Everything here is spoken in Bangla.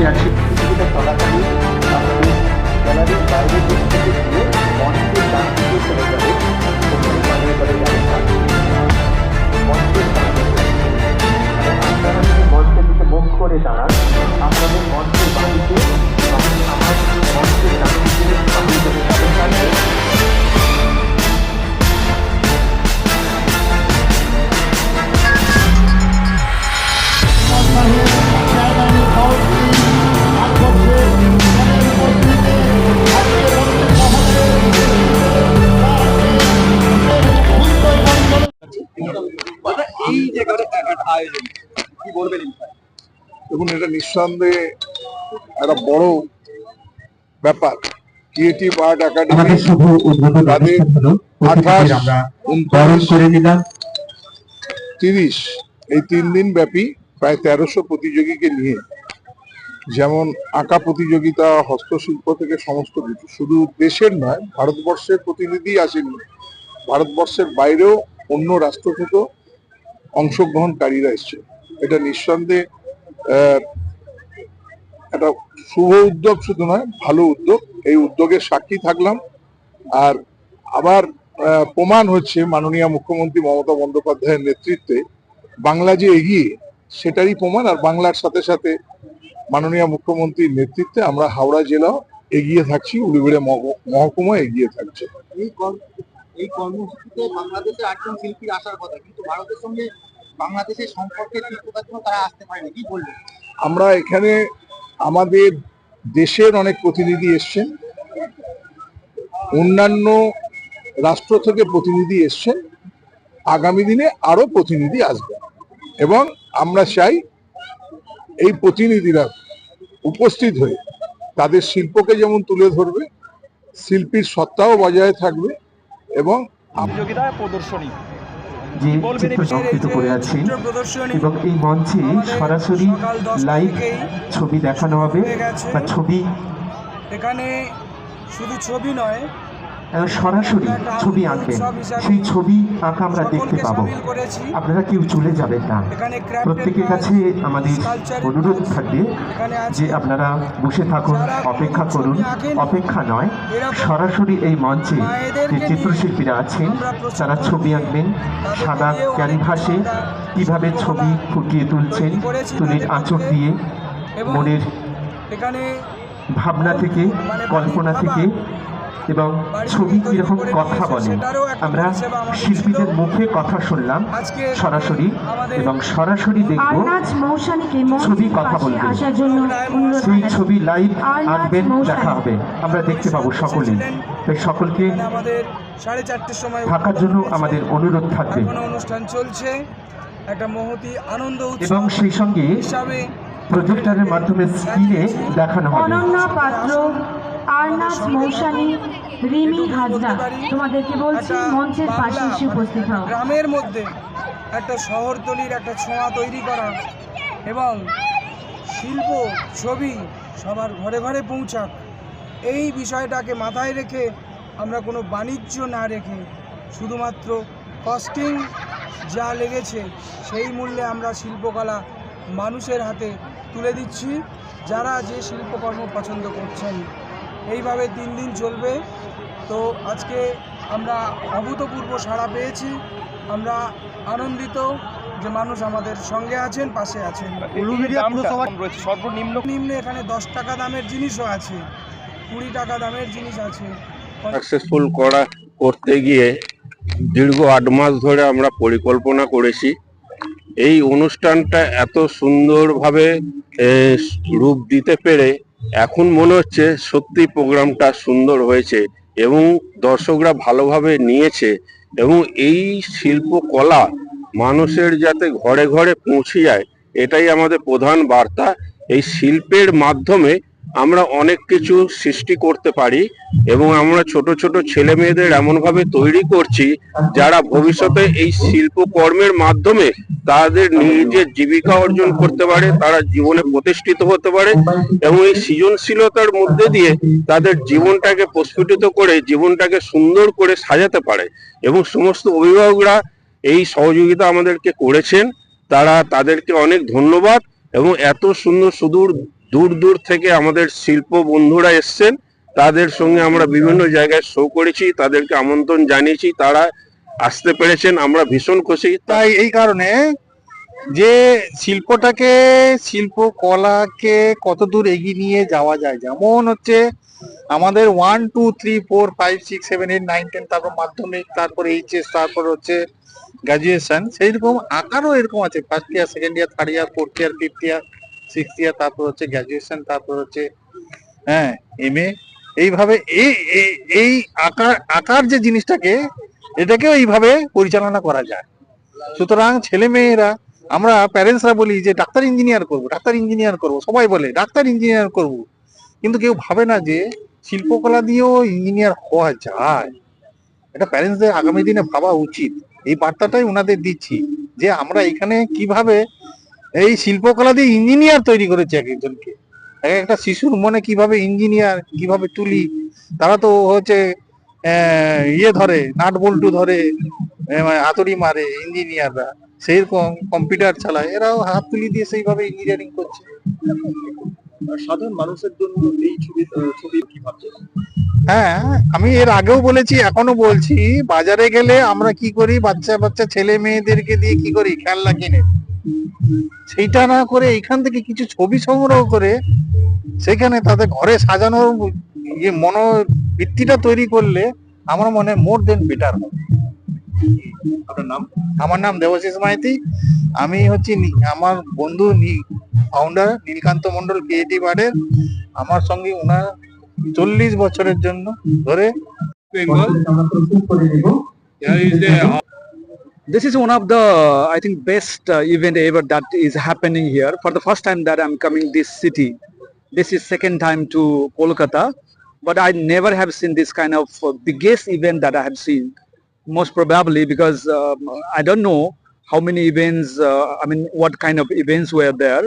মঞ্চে দেখুন এটা নিঃসন্দেহে একটা বড় ব্যাপার। ক্রিয়েটিভ আর্ট একাডেমি তাদের আঠাশ, তিরিশ এই তিন দিন ব্যাপী প্রায় তেরোশো প্রতিযোগীকে নিয়ে যেমন আঁকা প্রতিযোগিতা হস্তশিল্প থেকে সমস্ত কিছু। শুধু দেশের নয় ভারতবর্ষের প্রতিনিধি আসেনি ভারতবর্ষের বাইরেও অন্য রাষ্ট্র থেকেও অংশগ্রহণকারীরা এসছে এটা নিঃসন্দেহে একটা শুভ উদ্যোগ শুধু নয়, ভালো উদ্যোগ। এই উদ্যোগের সাক্ষী থাকলাম। আর আবার প্রমাণ হচ্ছে মাননীয় মুখ্যমন্ত্রী মমতা বন্দ্যোপাধ্যায়ের নেতৃত্বে, বাংলা যে এগিয়ে, সেটারই প্রমাণ। আর বাংলার সাথে সাথে মাননীয় মুখ্যমন্ত্রীর নেতৃত্বে আমরা হাওড়া জেলা এগিয়ে থাকছি মহ- মহকুমা এগিয়ে থাকছে। এই কর্মসূচিতে আটজন আসার কথা, কিন্তু ভারতের সঙ্গে বাংলাদেশের সম্পর্কের তীব্রতার জন্য তারা আসতে পারেনি কি বলবেন? আমরা এখানে আমাদের দেশের অনেক প্রতিনিধি এসছেন। অন্যান্য রাষ্ট্র থেকে প্রতিনিধি এসছেন। আগামী দিনে আরও প্রতিনিধি আসবে এবং আমরা চাই এই প্রতিনিধিরা উপস্থিত হয়ে তাদের শিল্পকে যেমন তুলে ধরবে শিল্পীর সত্তাও বজায় থাকবে এবং প্রদর্শনী। যে চিত্র সংকৃত করে আছি প্রদর্শনী এবং এই মঞ্চে সরাসরি লাইভ ছবি দেখানো হবে। বা ছবি এখানে শুধু ছবি নয় সরাসরি ছবি আঁকবেন। সেই ছবি আঁকা আমরা দেখতে পাবো। আপনারা কেউ চলে যাবেন না। প্রত্যেকের কাছে আমাদের অনুরোধ থাকবে যে আপনারা বসে থাকুন অপেক্ষা করুন। অপেক্ষা নয় সরাসরি এই মঞ্চে যে চিত্রশিল্পীরা আছেন তারা ছবি আঁকবেন। সাদা ক্যানভাসে কীভাবে ছবি ফুটিয়ে তুলছেন তুলির আঁচড় দিয়ে মনের ভাবনা থেকে মানে কল্পনা থেকে এবং ছবি কীরকম কথা বলে? আমরা শিল্পীদের মুখে কথা শুনলাম সরাসরি এবং সরাসরি দেখব ছবি কথা বলবে। সেই ছবি লাইভ আরনাজ আঁকবেন দেখা হবে। আমরা দেখতে পাবো সকলেই। তাই সকলকে আমাদের সাড়ে চারটের সময় থাকার জন্য আমাদের অনুরোধ থাকবে। অনুষ্ঠান চলছে। একটা মহতি আনন্দ এবং সেই সঙ্গে প্রজেক্টরের মাধ্যমে স্ক্রিনে দেখানো হবে। অনন্যা পাত্র আরনাজ মৌসানি রিমি হাজরা। তোমাদেরকে বলছি মঞ্চের পাশে এসে উপস্থিত হও। গ্রামের মধ্যে একটা শহরতলির একটা ছোঁয়া তৈরি করা এবং শিল্প ছবি সবার ঘরে ঘরে পৌঁছাক। এই বিষয়টাকে মাথায় রেখে আমরা কোনো বাণিজ্য না রেখে শুধুমাত্র কস্টিং যা লেগেছে সেই মূল্যে আমরা শিল্পকলা মানুষের হাতে তুলে দিচ্ছি। যারা যে শিল্পকর্ম পছন্দ করছেন এইভাবে তিন দিন চলবে। তো আজকে আমরা অভূতপূর্ব সাড়া পেয়েছি। আমরা আনন্দিত যে মানুষ আমাদের সঙ্গে আছেন পাশে আছেন। সর্বনিম্ন নিম্নে এখানে দশ টাকা দামের জিনিসও আছে। কুড়ি টাকা দামের জিনিস আছে। সাকসেসফুল করা করতে গিয়ে দীর্ঘ আট মাস ধরে আমরা পরিকল্পনা করেছি। এই অনুষ্ঠানটা এত সুন্দরভাবে এ, রূপ দিতে পেরে এখন মনে হচ্ছে সত্যি প্রোগ্রামটা সুন্দর হয়েছে এবং দর্শকরা ভালোভাবে নিয়েছে এবং এই শিল্পকলা মানুষের যাতে ঘরে ঘরে পৌঁছে যায়, এটাই আমাদের প্রধান বার্তা। এই শিল্পের মাধ্যমে আমরা অনেক কিছু সৃষ্টি করতে পারি এবং আমরা ছোট ছোট ছেলে মেয়েদের এমনভাবে তৈরি করছি যারা ভবিষ্যতে এই শিল্পকর্মের মাধ্যমে তাদের নিজের জীবিকা অর্জন করতে পারে, তারা জীবনে প্রতিষ্ঠিত হতে পারে এবং এই সৃজনশীলতার মধ্যে দিয়ে তাদের জীবনটাকে প্রস্ফুটিত করে, জীবনটাকে সুন্দর করে সাজাতে পারে এবং সমস্ত অভিভাবকরা এই সহযোগিতা আমাদেরকে করেছেন। তারা তাদেরকে অনেক ধন্যবাদ এবং এত সুন্দর সুদূর দূর দূর থেকে আমাদের শিল্প বন্ধুরা এসছেন। তাদের সঙ্গে আমরা বিভিন্ন জায়গায় শো করেছি, তাদেরকে আমন্ত্রণ জানিয়েছি, তারা আসতে পেরেছেন, আমরা ভীষণ খুশি। তাই এই কারণে যে শিল্পটাকে, শিল্প কলাকে কত দূর এগিয়ে নিয়ে যাওয়া যায়, যেমন হচ্ছে আমাদের one two three four five six seven eight nine ten তারপর মাধ্যমিক, তারপর এইচএস তারপর হচ্ছে গ্রাজুয়েশন সেই রকম আকারও এরকম আছে first year second year third year fourth year fifth year six year তারপর হচ্ছে গ্রাজুয়েশন তারপর হচ্ছে হ্যাঁ এম এ এইভাবে এই এই- এই আকার আকার যে জিনিসটাকে, এটাকেও এইভাবে পরিচালনা করা যায়। সুতরাং ছেলে মেয়েরা আমরা প্যারেন্টসরা বলি যে, ডাক্তার ইঞ্জিনিয়ার করব, ডাক্তার ইঞ্জিনিয়ার করব। সবাই বলে, ডাক্তার ইঞ্জিনিয়ার করব। কিন্তু কেউ ভাবে না যে, শিল্পকলা দিয়েও ইঞ্জিনিয়ার হওয়া যায়। এটা প্যারেন্টসদের আগামী দিনে ভাবা উচিত। এই বার্তাটাই ওনাদের দিচ্ছি যে, আমরা এখানে কীভাবে এই শিল্পকলা দিয়ে ইঞ্জিনিয়ার তৈরি করেছে এক একজনকে। এক একটা শিশুর মনে কীভাবে ইঞ্জিনিয়ার কীভাবে তুলি তারা তো হচ্ছে ইয়ে ধরে নাট বল্টু ধরে আহ, মানে হাতুড়ি মারে ইঞ্জিনিয়াররা সেইরকম কম্পিউটার চালায় এরাও হাত তুলি দিয়ে সেইভাবে ইঞ্জিনিয়ারিং করছে। সাধারণ মানুষের জন্য এই ছবি ছবি কি হ্যাঁ আমি এর আগেও বলেছি এখনও বলছি বাজারে গেলে আমরা কি করি বাচ্চা বাচ্চা ছেলে মেয়েদেরকে দিয়ে কি করি খেলনা কিনে। সেইটা না করে এখান থেকে কিছু ছবি সংগ্রহ করে সেখানে তাদের ঘরে সাজানোর ইয়ে মনোবৃত্তিটা তৈরি করলে আমার মনে মোর দেন বেটার হবে। আপনার নাম? আমার নাম দেবশিস মাইতি। আমি হচ্ছি আমার বন্ধু ফাউন্ডার নীলকান্ত মন্ডল ক্রিয়েটিভ আর্টের আমার সঙ্গে ওনার চল্লিশ বছরের জন্য ধরে this is one of the i think best uh, event ever that is happening here. For the first time that i'm coming this city. This is second time to kolkata but i never have seen this kind of uh, biggest event that i have seen. Most probably because um, i don't know how many events uh, i mean what kind of events were there